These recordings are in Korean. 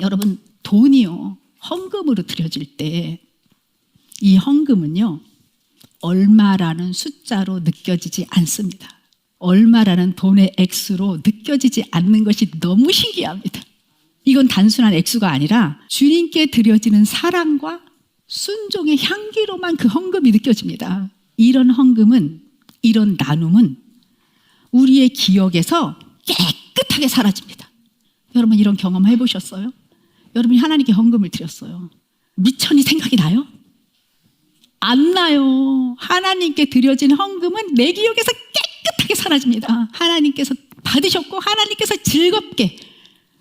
여러분 돈이요 헌금으로 드려질 때 이 헌금은요 얼마라는 숫자로 느껴지지 않습니다. 얼마라는 돈의 액수로 느껴지지 않는 것이 너무 신기합니다. 이건 단순한 액수가 아니라 주님께 드려지는 사랑과 순종의 향기로만 그 헌금이 느껴집니다. 이런 헌금은 이런 나눔은 우리의 기억에서 깨끗하게 사라집니다. 여러분 이런 경험 해보셨어요? 여러분이 하나님께 헌금을 드렸어요. 미천이 생각이 나요? 안 나요. 하나님께 드려진 헌금은 내 기억에서 깨끗하게 사라집니다. 하나님께서 받으셨고 하나님께서 즐겁게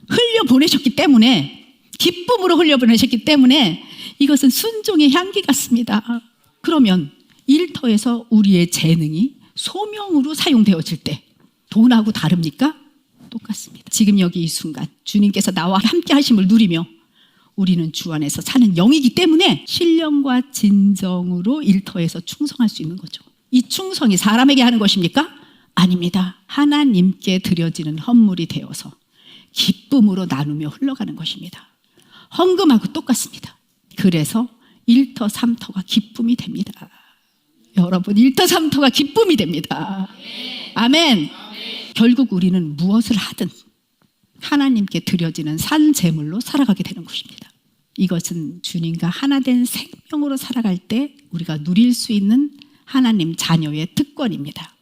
흘려 보내셨기 때문에 기쁨으로 흘려 보내셨기 때문에 이것은 순종의 향기 같습니다. 그러면 일터에서 우리의 재능이 소명으로 사용되어질 때 돈하고 다릅니까? 똑같습니다. 지금 여기 이 순간 주님께서 나와 함께 하심을 누리며 우리는 주 안에서 사는 영이기 때문에 신령과 진정으로 일터에서 충성할 수 있는 거죠. 이 충성이 사람에게 하는 것입니까? 아닙니다. 하나님께 드려지는 헌물이 되어서 기쁨으로 나누며 흘러가는 것입니다. 헌금하고 똑같습니다. 그래서 일터 삼터가 기쁨이 됩니다. 여러분 일터 삼터가 기쁨이 됩니다. 아멘. 결국 우리는 무엇을 하든 하나님께 드려지는 산 제물로 살아가게 되는 것입니다. 이것은 주님과 하나 된 생명으로 살아갈 때 우리가 누릴 수 있는 하나님 자녀의 특권입니다.